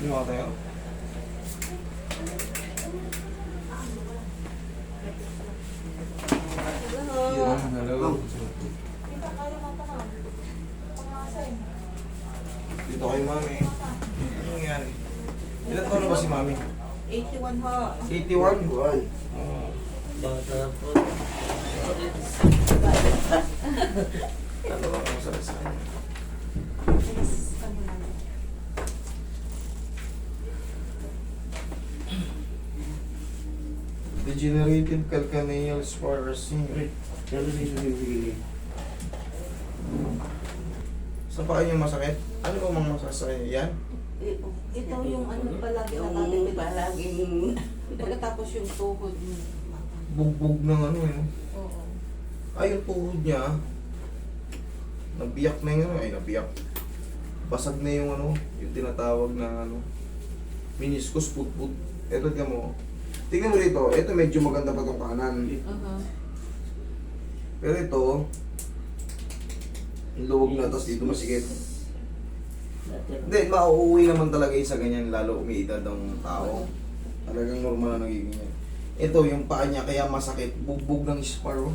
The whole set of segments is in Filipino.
Mga tayo. Hello. Hello. Dito kayo, mami. Ano nangyari? Ilan taon na ba si mami? 81 ho. 81? Buhay. Oh. Bata po. Ano ba ang masakit sa kanya? Degenerative calcaneal bibigay. Sa paa niyo masakit? Ano ba mga masakit sa? Yan? Ito, yung ano palagi Yung nakatipid. palaging... Pagkatapos yung tuhod mo. Bugbog ng ano eh. Oo. Ay, yung tuhod niya. Nabiyak na yung ano. Ay, nabiyak. Basag na yung ano. Yung tinatawag na ano. Meniscus put-put. Ito, tingnan mo. Tingnan mo rito. Ito medyo maganda pa tong kanan. Aha. Pero ito, luwag na, tapos dito masikip. Hindi, mauuwi naman talaga yung sa ganyan, lalo umiidad ang tao. Talagang normal na nagiging yan. Ito, yung paa niya, kaya masakit, bugbog ng spar. oh.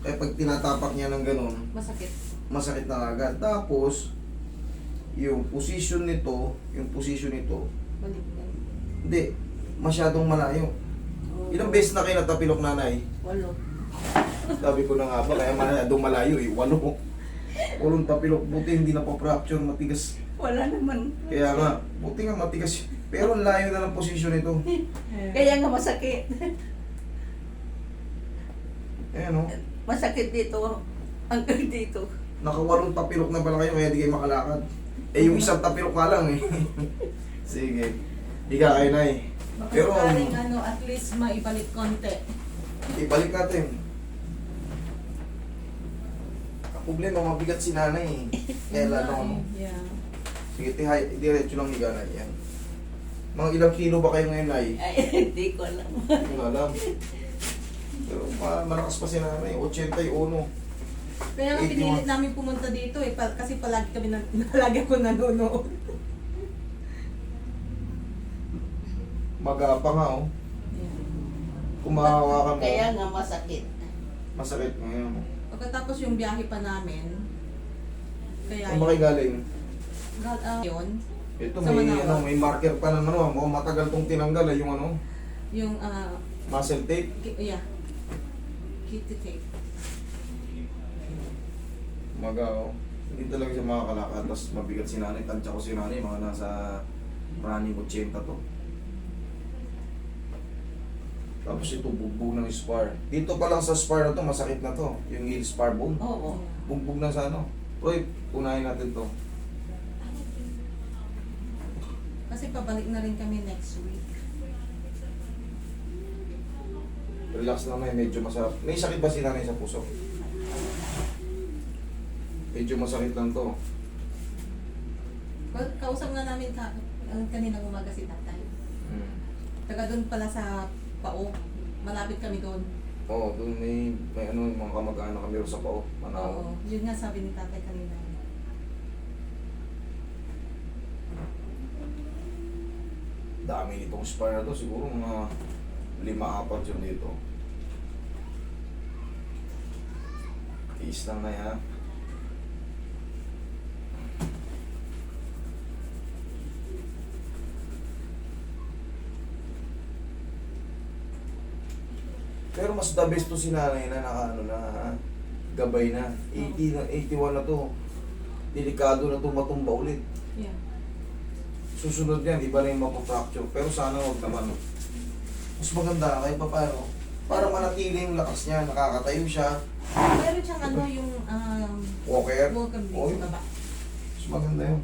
Kaya pag tinatapak niya ng ganun, Masakit. masakit na agad. Tapos, yung position nito, yung position nito, Balik hindi, masyadong malayo. Ilang beses na kayo natapilok nanay? Walo. Sabi ko na nga ba, kaya masyadong malayo eh, walo. Walong tapilok, buti hindi na pa-fracture, matigas. Wala naman. Kaya nga, buti nga matigas. Pero ang layo na ng posisyon nito. Kaya nga masakit. Ayan o, Masakit dito. Hanggang dito. nakawalong tapilok na pala kayo, kaya di kayo makalakad. Eh, yung isang tapilok ka lang eh. Sige, higa kayo na eh. Pero, Sakaling ano, at least maibalik konti. ibalik natin. Ang problema, mabigat si nanay eh. Kaya lalo ano. Yeah. Sige, tihay, diretso lang higa na yan. Mga ilang kilo ba kayo ngayon, Nay? Ay, hindi ko alam. Hindi ko alam. Pero ma- malakas pa si nanay, 81. Kaya nga 81. pinilit namin pumunta dito eh, pa- kasi palagi kami, na, palagi ako nanonood. Magapa nga oh. Kung mahahawakan mo, Kaya nga masakit. masakit ngayon. Pagkatapos yung biyahe pa namin, kaya Saan ba kayo galing? gal- ah, yun, Ito Sa may, Manawag. ano, may marker pa naman oh. Mukhang matagal tong tinanggal eh, yung ano, yung, ah, muscle tape. ki- yeah, kitty tape. Maga oh. Hindi talaga siya makakalakad. Tapos mabigat si nanay. Tansya ko si nanay. Mga nasa running 80 to. Tapos ito bugbog ng spar. Dito pa lang sa spar na to, masakit na to. Yung heel spar bone. Oo. Bugbog na sa ano. Uy, unahin natin to. Kasi pabalik na rin kami next week. Relax lang na medyo masarap. May sakit ba si nanay sa puso? Medyo masakit lang to. Ka- Kausap nga namin ka, ang kaninang umaga si tatay. Hmm. Taga doon pala sa Pao. Malapit kami doon. Oo, oh, doon may, may ano, mga kamag-anak kami rin sa pao. Manaw. Oo. Yun nga sabi ni tatay kanina. Dami nitong spar na to. Siguro mga lima-apat yun dito. Tiis lang na yan. Pero mas the best to si nanay na naka ano na gabay na. 80 na 81 na to. Delikado na to matumba ulit. Yeah. Susunod yan, iba na yung mapapfracture. Pero sana huwag naman. Mas maganda kahit pa paano. Para manatili yung lakas niya, nakakatayo siya. Meron siyang ano yung um, Walker. welcome Oy, date sa baba. mas maganda yun.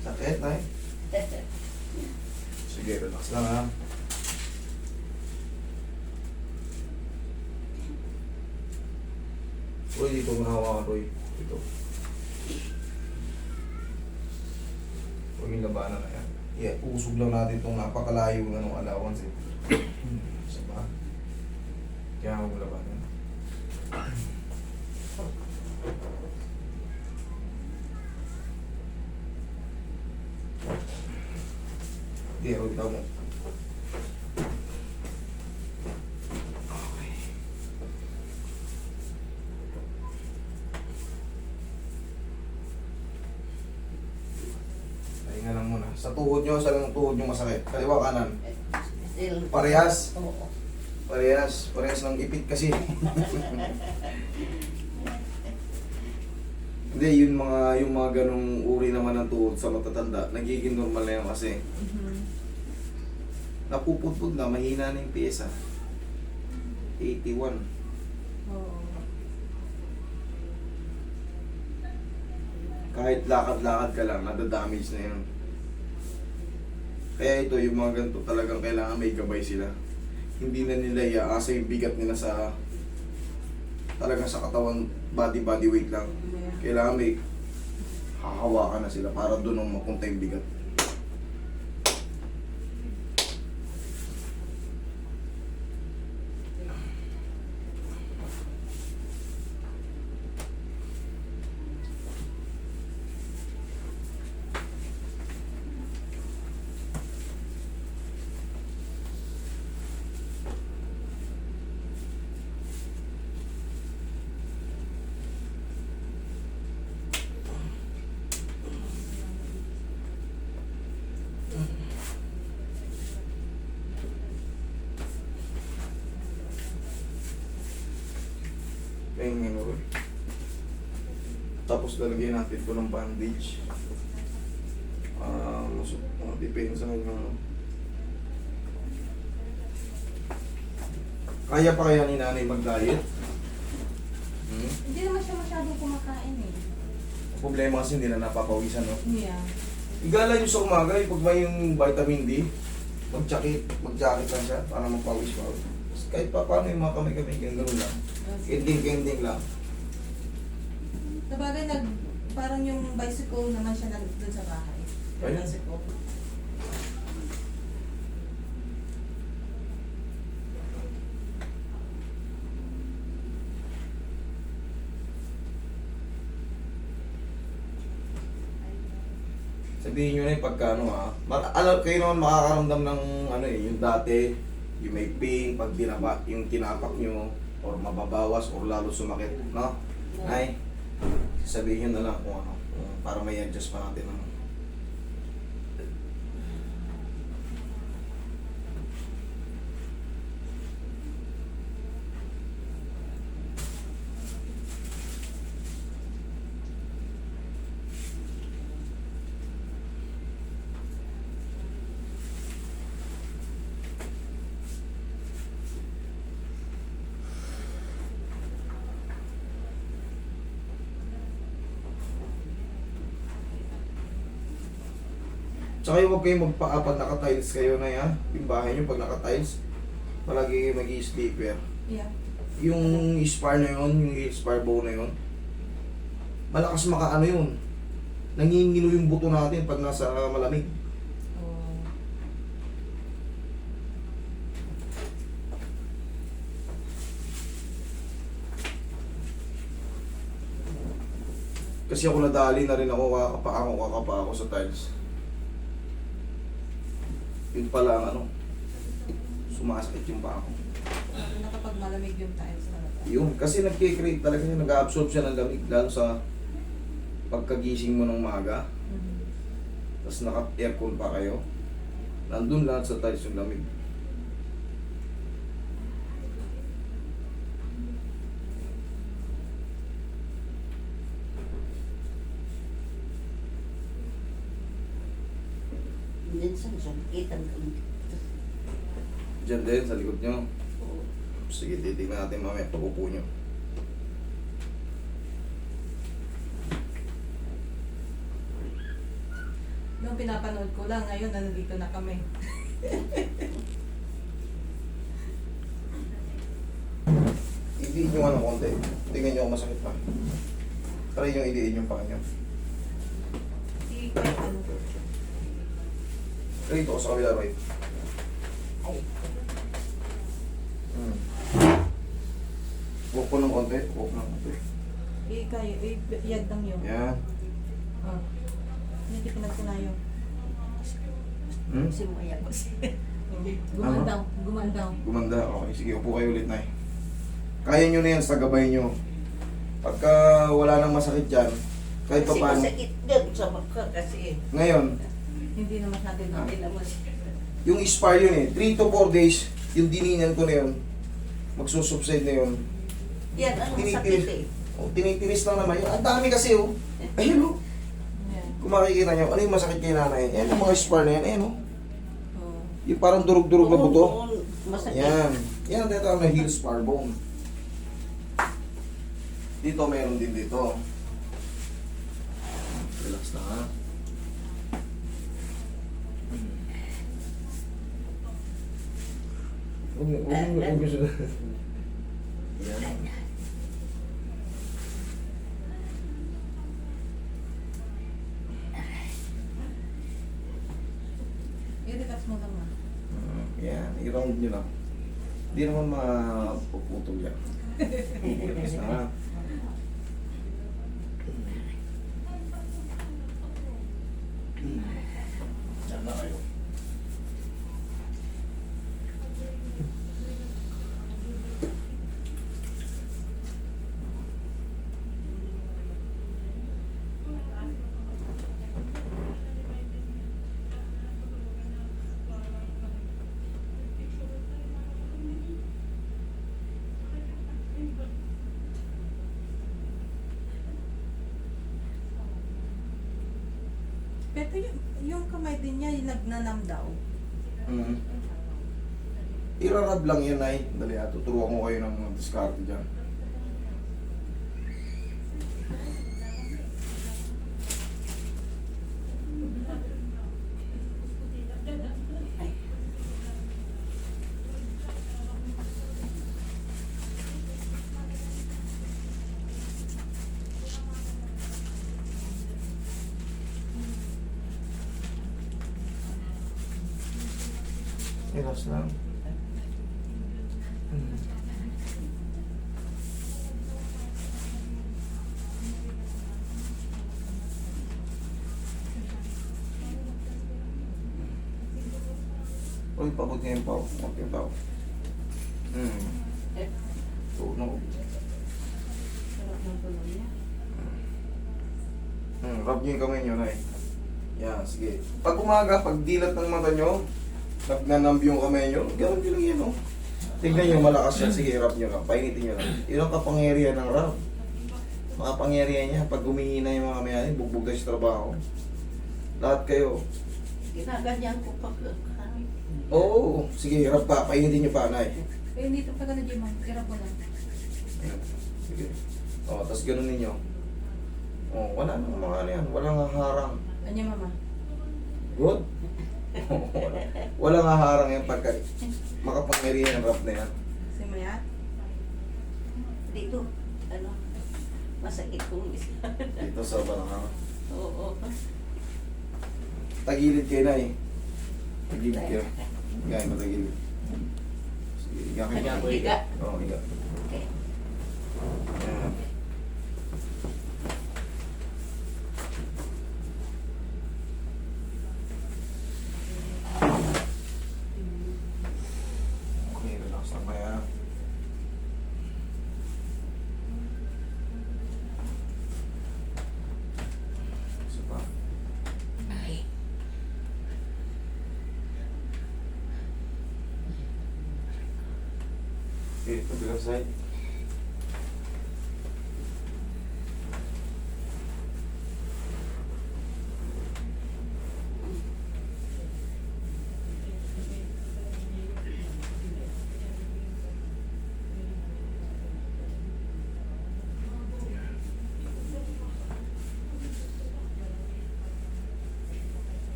Sakit, ay? Sige, relax lang ha. Roy, dito mo nahawakan, Roy. Dito. Huwag yung labanan na yan. Yeah, usog lang natin itong napakalayo na nung allowance eh. Isa ba? Kaya huwag labanan. Pero ikaw mo. Okay. Pahinga lang muna. Sa tuhod nyo, sa lang tuhod nyo masakit. Kaliwa kanan. Still. Parehas? Oo. Parehas. Parehas ng ipit kasi. Hindi, yung mga yung mga ganong uri naman ng tuhod sa matatanda, nagiging normal na yan kasi Mhm. Napuputpud na, mahina na yung pyesa. 81. Oo. Kahit lakad-lakad ka lang, nadadamage na yun. Kaya ito, yung mga ganito talagang kailangan may gabay sila. Hindi na nila iaasa yung bigat nila sa talaga sa katawan, body body weight lang. Kailangan may hahawakan na sila para doon mapunta yung bigat. Yung ano. Tapos lalagyan natin ko ng bandage. Ah, uh, uh, depende sa kanya. ano. Kaya pa kaya ni nanay mag-diet? Hmm? Hindi naman siya masyadong kumakain eh. Problema kasi hindi na napapawisan, no? Yeah. Igala nyo sa umaga, yung pag may yung vitamin D, mag-jacket, mag-jacket lang siya para magpawis-pawis. Kahit pa paano yung mga kamay-kamay, ganun lang. Kending-kending lang. Sabagay, nag, parang yung bicycle naman siya nandun sa bahay. Yung Ayun. bicycle. Sabihin nyo na yung pagka ano ha. Ma- alam kayo naman makakaramdam ng ano eh, yung dati, yung may pain, pag tinapa, yung tinapak nyo, or mababawas, or lalo sumakit, no? Ay, sabihin nyo na lang kung ano, kung para may adjust pa natin ano. Tsaka yung huwag kayong magpaa pag naka-tiles kayo na yan, yung bahay nyo pag naka-tiles, palagi kayo mag-i-sleeper. Yeah. Yung spar na yun, yung spar bow na yun, malakas makaano yun. Nangingilo yung buto natin pag nasa malamig. Oh. Kasi ako nadali na rin ako, kakapa ako, kakapa ako sa tiles. Yun pala ang ano, sumasakit yung paa ko. Lalo na kapag malamig yung tiles talaga. Yun, kasi nagkikreate talaga siya, nag-absorb siya ng lamig, lalo sa pagkagising mo ng maga, Mhm. tapos naka-aircon pa kayo, nandun lahat sa tiles yung lamig. Minsan sakit ang Diyan din, sa likod nyo. Sige, titignan natin mamaya pag upo nyo. Nung pinapanood ko lang, ngayon nandito na kami. Idiin nyo ano konti. Tingnan nyo kung masakit pa. Try nyo idiin yung paa nyo. Di kahit ano. Rito ko sa kabila, right? Ay, Hmm. Walk ko ng konti. Walk ng konti. Eh, kayo, eh, yad lang yun. Yan. Oh. Hindi pinagkunayo. Hmm? Si Maya ko si... Gumandaw, gumandaw. Gumanda. Okay, sige, upo kayo ulit, Nay. Kaya nyo na yan sa gabay nyo. Pagka wala nang masakit dyan, kahit pa Kasi paano. masakit din sa baka kasi. Ngayon, Hindi na masyado na. Hindi naman. yung spar yun eh, 3 to 4 days, yung diningan ko na yun, magsusubside na yun. Yan, ang Tinitiis. sakit eh. O, tinitiris lang naman yun. Ang dami kasi oh. Ayun oh. Yan. Kung makikita nyo, ano yung masakit kay nanay? Yan yung mga spar na yan. Ayan oh. Yung parang durug-durug na buto. Oo, oo, Masakit. Yan. Yan ang tinatawag na heel spar bone. Dito meron din dito. Relax na ha. Huwag mo, huwag mo, huwag siya. Yan. I-relax mo lang ah. Mm, Yan, i-round nyo lang. Hindi naman mapuputol yan. Relax na ha. Pero yung, yung kamay din niya, yung nagnanam daw. Mm. Irarab lang yan ay. Dali ha, tuturuan ko kayo ng mga diskarte dyan. Relax lang. Mm. Uy, yung pao. Huwag yung pao. Hmm. Tunog. Hmm, rub niyo yung kamay niyo, Nay. Yan, sige. Pag umaga, pag dilat ng mata niyo, nagnanamb yung kamay niyo, gawin niyo lang yan, oh. Tignan niyo, malakas yan. Sige, rub niyo lang. Painitin niyo lang. Yun ang kapangyarihan ng rub. Makapangyarihan niya, pag humihina yung mga kamay natin, bugbog sa trabaho. Lahat kayo. Ginaganyan ko pag... Oo, sige, rub pa. Painitin niyo pa, Nay. Eh, dito pa ka na, Jim. Hirap mo lang. Ayan. Sige. O, tapos ganun ninyo. O, wala nang mga ano yan. Walang haharang. Ano yung mama? Good. Wala. Walang haharang yan pagka makapangyarihan ang rap na yan. Si Maya? Dito, ano, masakit kong isa. Dito sa balakang. Oo. Tagilid kayo na eh. Tagilid kayo. Gaya mo tagilid. Sige, higa kayo. Higa. Oo, higa. Okay. Ayan. Okay, relax lang kaya. Isa pa. Ay. Okay, kabilang side.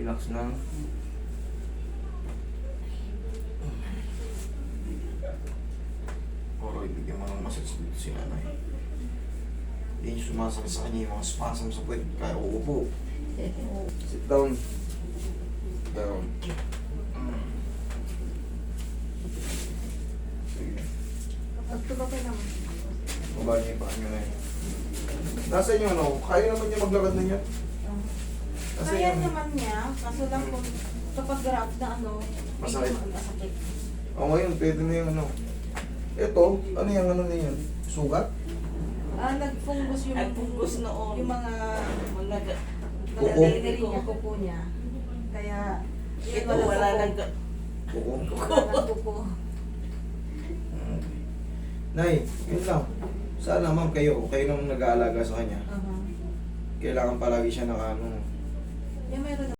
Relax lang. Massage dito si nanay. Hindi sumasakit sa kanya yung mga spasm sa puwet. Kaya uupo. Sit down. Down. Sige. Pagtuba ka naman. Baba niyo yung paa niyo na yun. Nasa inyo ano? Kaya naman niya maglakad na niya. Kasi Kaya yung- naman niya, kaso lang kung kapag grab na ano, Masakit. medyo masakit. O ngayon, pwede na yung ano. Ito, ano yung ano na yun? Sugat? Ah, nagfungus yung, Nagfungus noon. yung mga Mga Kuko. nagdadiri niya, kuko niya. Kaya, ito wala wala kuko. nag... Kuko. Kuko. Okay. Nay, yun lang. Sana ma'am kayo, kayo nang nag-aalaga sa kanya. Aha. Kailangan palagi siya naka ano. Yung meron